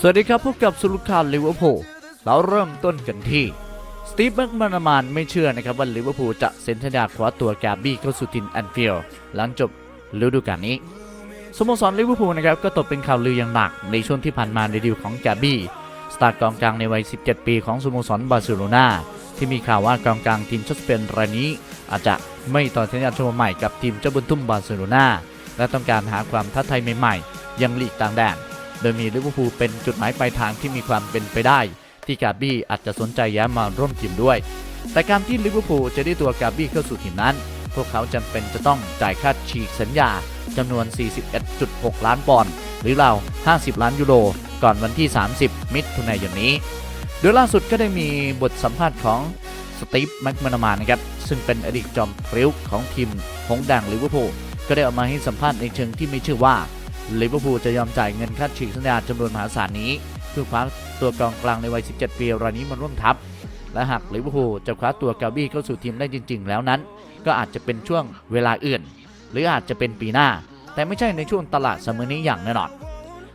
สวัสดีครับพบกับสุลุคานลิเวอร์พูลเราเริ่มต้นกันที่ สตีฟแม็กมานามานไม่เชื่อนะครับว่าลิเวอร์พูลจะเซ็นสัญญาคว้าตัวแกบบี้เข้าสู่ทีมแอนฟิลด์หลังจบฤดูกาลนี้สโมสรลิเวอร์พูลนะครับก็ตกเป็นข่าวลืออย่างหนักในช่วงที่ผ่านมาในดีลของแกบบี้สตาร์กองกลางในวัย 17 ปีของสโมสรบาร์เซโลนาที่มีข่าวว่ากองกลางทีมชาติสเปนรายนี้ อาจจะไม่ต่อสัญญาชมใหม่กับทีมเจ้าบุญทุ่มบาร์เซโลนาและต้องการหาความท้าทายใหม่ๆยังลีกต่างแดน โดยมีลิเวอร์พูลเป็นจุดหมายปลายทางที่มีความเป็นไปได้ ที่กาบี้อาจจะสนใจย้ายมาร่วมทีมด้วย แต่การที่ลิเวอร์พูลจะได้ตัวกาบี้เข้าสู่ทีมนั้น พวกเขาจำเป็นจะต้องจ่ายค่าฉีกสัญญาจำนวน 41.6 ล้านปอนด์หรือราว 50 ล้านยูโรก่อนวันที่ 30 มิถุนายนนี้ โดยล่าสุดก็ได้มีบทสัมภาษณ์ของสตีฟแม็กมานามานนะครับ ซึ่งเป็นอดีตจอมพริ้วของทีมหงแดงลิเวอร์พูลก็ได้ออกมาให้สัมภาษณ์ในเชิงที่ไม่เชื่อว่า ลิเวอร์พูลจะยอมจ่ายเงินค่าฉีกสัญญาจำนวนมหาศาลนี้ เพื่อคว้าตัวกองกลางในวัย 17 ปีรายนี้มาร่วมทัพ และหากลิเวอร์พูลจะคว้าตัวกาบี้เข้าสู่ทีมได้จริง ๆ แล้วนั้น ก็อาจจะเป็นช่วงเวลาอื่น หรืออาจจะเป็นปีหน้า แต่ไม่ใช่ในช่วงตลาดสมอนี้อย่างแน่นอน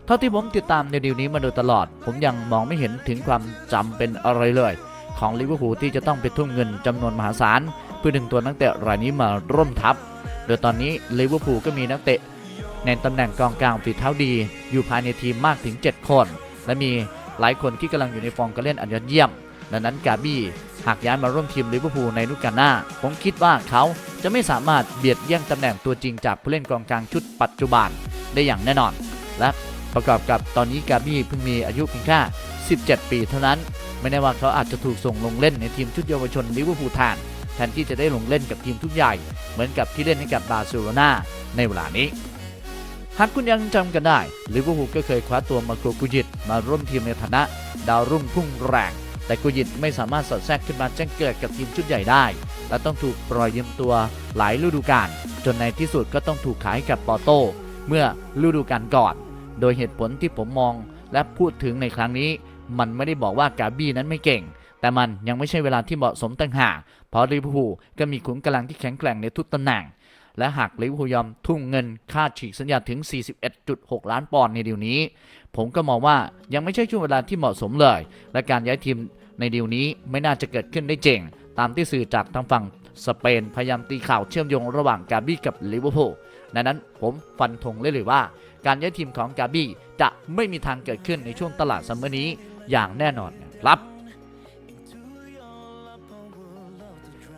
เท่าที่ผมติดตามในดีลนี้มาโดยตลอด ผมยังมองไม่เห็นถึงความจำเป็นอะไรเลย ของลิเวอร์พูลที่จะต้องไปทุ่มเงินจำนวนมหาศาลเพื่อดึงตัวนักเตะรายนี้มาร่วมทัพ โดยตอนนี้ลิเวอร์พูลก็มีนักเตะ ในตำแหน่งกองกลางฝีเท้าดี อยู่ภายในทีมมากถึง 7 คน และมีหลายคนที่กำลังอยู่ในฟอร์มการเล่นอันยอดเยี่ยม ดังนั้นกาบี้หากย้ายมาร่วมทีมลิเวอร์พูลในฤดูกาลหน้า ผมคิดว่าเขาจะไม่สามารถเบียดแย่งตำแหน่งตัวจริงจากผู้เล่นกองกลางชุดปัจจุบันได้อย่างแน่นอน และประกอบกับตอนนี้กาบี้เพิ่งมีอายุเพียงแค่ 17 ปีเท่านั้น ไม่แน่ว่าเขาอาจจะถูกส่งลงเล่นในทีมชุดเยาวชนลิเวอร์พูลแทนแทนที่จะได้ลงเล่นกับทีมทุกใหญ่ เหมือนกับที่เล่นให้กับบาร์เซโลนาในเวลานี้ หากคุณยังจำกันได้ลิเวอร์พูลก็เคยคว้าตัวมาโครกุยิตมาร่วมทีมในฐานะ ดาวรุ่งพุ่งแรง แต่กุยิตไม่สามารถสอดแทรกขึ้นมาแจ้งเกิดกับทีมชุดใหญ่ได้ และต้องถูกปล่อยยืมตัวหลายฤดูกาลจนในที่สุดก็ต้องถูกขายกับปอร์โตเมื่อฤดูกาลก่อน โดยเหตุผลที่ผมมองและพูดถึงในครั้งนี้ มันไม่ได้บอกว่ากาบี้นั้นไม่เก่ง แต่มันยังไม่ใช่เวลาที่เหมาะสมต่างหากเพราะลิเวอร์พูลก็มีขุนกำลังที่แข็งแกร่งในทุกตำแหน่ง และหากลิเวอร์พูลยอมทุ่มเงินค่าฉีกสัญญาถึง 41.6 ล้านปอนด์ในดีลนี้ ผมก็มองว่ายังไม่ใช่ช่วงเวลาที่เหมาะสมเลย และการย้ายทีมในดีลนี้ไม่น่าจะเกิดขึ้นได้จริง ตามที่สื่อจากทางฝั่งสเปนพยายามตีข่าวเชื่อมโยงระหว่างกาบี้กับลิเวอร์พูลดังนั้นผมฟันธงเลยเลยว่า การย้ายทีมของกาบี้จะไม่มีทางเกิดขึ้นในช่วงตลาดซัมเมอร์นี้อย่างแน่นอนครับ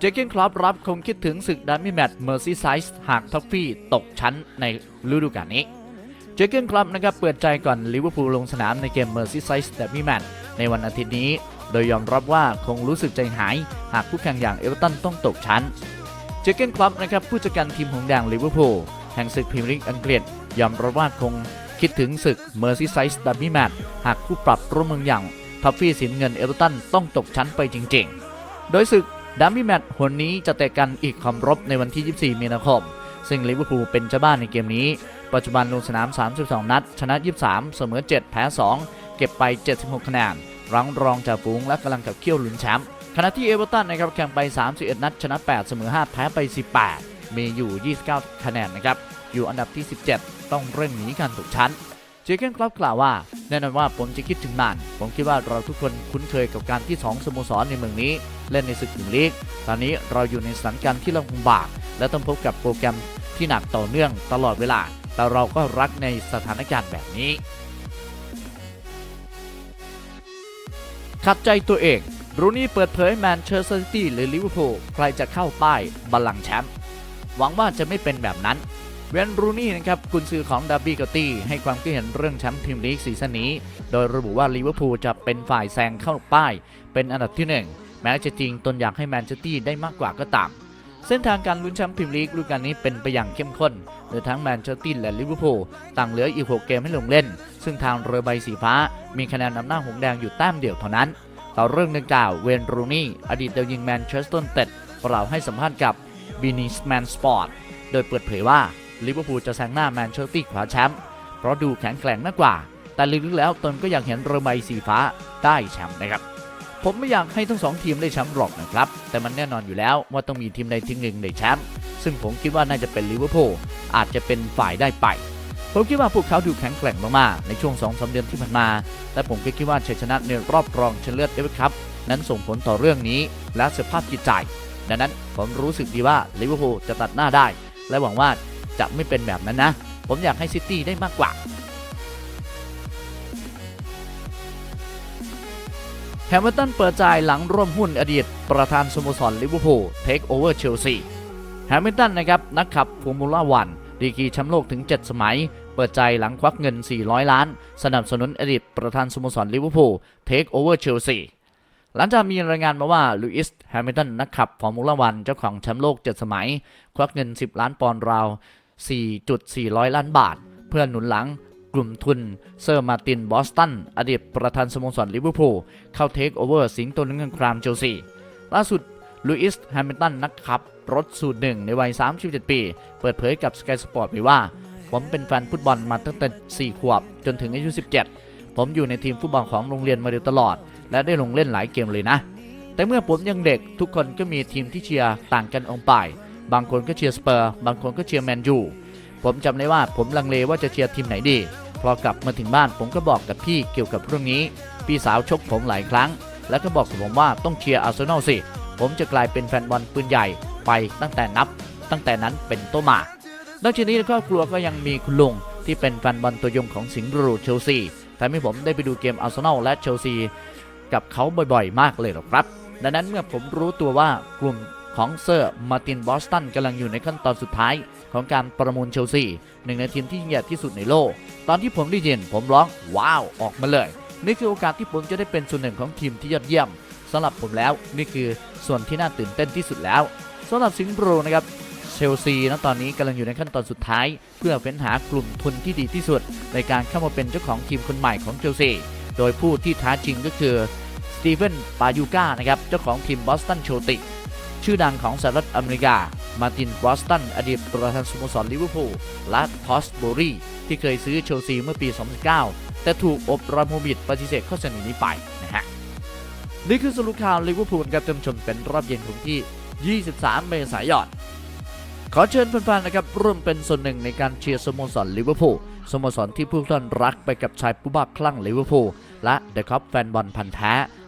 จเกนคลอปรับคงคิดถึงศึกดัมมี่แมตช์เมอร์ซี่ไซส์หากท็อฟฟี่ตกชั้นในฤดูกาลนี้ เจเกนคลับนะครับเปิดใจก่อนลิเวอร์พูลลงสนามในเกมเมอร์ซี่ไซส์ดัมมี่แมตช์ในวันอาทิตย์นี้ โดยยอมรับว่าคงรู้สึกใจหาย หากคู่แข่งอย่างเอเวอร์ตันต้องตกชั้น เจเกนคลับนะครับผู้จัดการทีมหงแดงลิเวอร์พูลแห่งศึกพรีเมียร์ลีกอังกฤษยอมรับว่าคงคิดถึงศึกเมอร์ซี่ไซส์ดัมมี่แมตช์หากคู่ปรับร่วมเมืองอย่างท็อฟฟี่สินเงินเอเวอร์ตันต้องตกชั้นไปจริง ๆ โดยศึก ดัมมี่แมตช์หนนี้จะเตะกันอีกความรบในวันที่ 24 มีนาคม ซึ่งลิเวอร์พูลเป็นเจ้าบ้านในเกมนี้ ปัจจุบันลงสนาม 32 นัด ชนะ 23 เสมอ 7 แพ้ 2 เก็บไป 76 คะแนนรังรองจากฝูงและกำลังกับเขี้ยวลุ้นแชมป์ขณะที่เอเวอร์ตันนะครับแข่งไป 31 นัด ชนะ 8 เสมอ 5 แพ้ไป 18 มีอยู่ 29 คะแนนนะครับ อยู่อันดับที่ 17 ต้องเร่งหนีการตกชั้น เจเกนคลับกล่าวว่า แน่นอนว่าผมจะคิดถึงนานผมคิดว่าเราทุกคนคุ้นเคยกับการที่ 2 สโมสรในเมืองนี้ เล่นในศึกพรีเลีก ตอนนี้เราอยู่ในสถานการณ์ที่ลำบาก และต้องพบกับโปรแกรมที่หนักต่อเนื่องตลอดเวลา แต่เราก็รักในสถานการณ์แบบนี้ ขัดใจตัวเองรูนี่เปิดเผยแมนเชสเตอร์ซิตี้หรือลิเวอร์พูลใครจะเข้าป้ายบัลลังก์แชมป์หวังว่าจะไม่เป็นแบบนั้น เวนรูนี่นะครับกุนซือของดาร์บี้กอตี้ให้ความคิดเห็นเรื่องแชมป์พรีเมียร์ลีกซีซั่นนี้ โดยระบุว่าลิเวอร์พูลจะเป็นฝ่ายแซงเข้าป้าย เป็นอันดับที่ 1 แม้จะจริงตนอยากให้แมนเชสเตอร์ได้มากกว่าก็ตาม เส้นทางการลุ้นแชมป์พรีเมียร์ลีกฤดูกาลนี้เป็นไปอย่างเข้มข้นโดยทั้งแมนเชสเตอร์และลิเวอร์พูลต่างเหลืออีก 6 เกมให้ลงเล่น ซึ่งทางเรือใบสีฟ้า มีคะแนนนำหน้าหงส์แดงอยู่แต้มเดียวเท่านั้น ต่อเรื่องดังกล่าวเวนรูนี่อดีตดาวยิงแมนเชสเตอร์เต็ดกล่าวให้สัมภาษณ์กับบินิสแมนสปอร์ตโดยเปิดเผยว่า ลิเวอร์พูลจะแซงหน้าแมนเชสเตอร์คว้าแชมป์เพราะดูแข็งแกร่งมากกว่า แต่ลึกๆแล้วตนก็อยากเห็นเรือใบสีฟ้าได้แชมป์นะครับ ผมไม่อยากให้ทั้งสองทีมได้แชมป์หรอกนะครับ แต่มันแน่นอนอยู่แล้วว่าต้องมีทีมใดทีมหนึ่งได้แชมป์ซึ่งผมคิดว่าน่าจะเป็นลิเวอร์พูลอาจจะเป็นฝ่ายได้ไปผมคิดว่าพวกเขาดูแข็งแกร่งมากๆในช่วง2อสเดือนที่ผ่านมา และผมก็คิดว่าชัยชนะในรอบรองชนะเลิศเอฟเอคัพนั้นส่งผลต่อเรื่องนี้และสภาพจิตใจ ดังนั้นผมรู้สึกดีว่าลิเวอร์พูลจะตัดหน้าได้ และหวังว่า จะไม่เป็นแบบนั้นนะ ผมอยากให้ซิตี้ได้มากกว่าแฮมิลตันเปิดใจหลังร่วมหุ้นอดีต ประธานสโมสรลิเวอร์พูลเทคโอเวอร์เชลซีแฮมิลตันนะครับ นักขับฟอร์มูล่าวันดีกรีแชมป์โลกถึง 7 สมัย เปิดใจหลังควักเงิน 400 ล้าน สนับสนุนอดีตประธานสโมสรลิเวอร์พูลเทคโอเวอร์เชลซีหลังจากมีรายงานมาว่าลูอิสแฮมิลตันนักขับฟอร์มูล่าวันเจ้าของแชมป์โลก 7 สมัย ควักเงิน 10 ล้านปอนด์ราว 4.400 ล้านบาท เพื่อหนุนหลังกลุ่มทุนเซอร์มาตินบอสตัน อดีตประธานสโมสรลิเวอร์พูลเข้าเทคโอเวอร์สิงโตนักเงินครามเชลซีล่าสุดลูอิสแฮมิลตันนักขับ รถสูตรหนึ่งในวัย 37 ปี เปิดเผยกับ Sky Sport ไว้ว่า ผมเป็นแฟนฟุตบอลมาตั้งแต่ 4 ขวบ จนถึงอายุ 17 ผมอยู่ในทีมฟุตบอลของโรงเรียนมาโดยตลอด และได้ลงเล่นหลายเกมเลยนะ แต่เมื่อผมยังเด็กทุกคนก็มีทีมที่เชียร์ต่างกันออกไป บางคนก็เชียร์สเปอร์บางคนก็เชียร์แมนยูผมจำได้ว่าผมลังเลว่าจะเชียร์ทีมไหนดี พอกลับมาถึงบ้านผมก็บอกกับพี่เกี่ยวกับเรื่องนี้ พี่สาวชกผมหลายครั้ง แล้วก็บอกกับผมว่าต้องเชียร์อาร์เซนอลสิ ผมจะกลายเป็นแฟนบอลปืนใหญ่ไปตั้งแต่นับ ตั้งแต่นั้นเป็นต้นมานอกจากนี้ในครอบครัวก็ยังมีคุณลุงที่เป็นแฟนบอลตัวยงของสิงห์บรูเชลซีทำให้ผมได้ไปดูเกมอาร์เซนอลและเชลซีกับเขาบ่อยๆ มากเลยหรอกครับ ดังนั้นเมื่อผมรู้ตัวว่ากลุ่ม ของเซอร์มาตินบอสตันกำลังอยู่ในขั้นตอนสุดท้ายของการประมูลเชลซีหนึ่งในทีมที่ยิ่งใหญ่ที่สุดในโลก ตอนที่ผมได้ยินผมร้องว้าวออกมาเลย นี่คือโอกาสที่ผมจะได้เป็นส่วนหนึ่งของทีมที่ยอดเยี่ยมสำหรับผมแล้วนี่คือส่วนที่น่าตื่นเต้นที่สุดแล้วสำหรับสิงห์บรูนะครับเชลซีนะตอนนี้กำลังอยู่ในขั้นตอนสุดท้าย เพื่อเฟ้นหากลุ่มทุนที่ดีที่สุด ในการเข้ามาเป็นเจ้าของทีมคนใหม่ของเชลซีโดยผู้ที่ท้าชิงก็คือสตีเฟนปายูก้านะครับเจ้าของทีมบอสตันโชติ ชื่อดังของสหรัฐอเมริกา มาร์ตินบอสตัน อดีตประธานสโมสรลิเวอร์พูลและทอสโบรีที่เคยซื้อเชลซีเมื่อปี 2009แต่ถูกอบรมโฮมิดปฏิเสธข้อเสนอนี้ไปนะฮะ นี่คือสรุปข่าวลิเวอร์พูลกับท่านผู้ชมเป็นรอบเย็นของที่ 23 เมษายนขอเชิญแฟนๆนะครับร่วมเป็นส่วนหนึ่งในการเชียร์สโมสรลิเวอร์พูลสโมสรที่ผู้ท่านรักไปกับชายผู้บ้าคลั่งลิเวอร์พูลและเดอะคัพแฟนบอลพันธ์แท้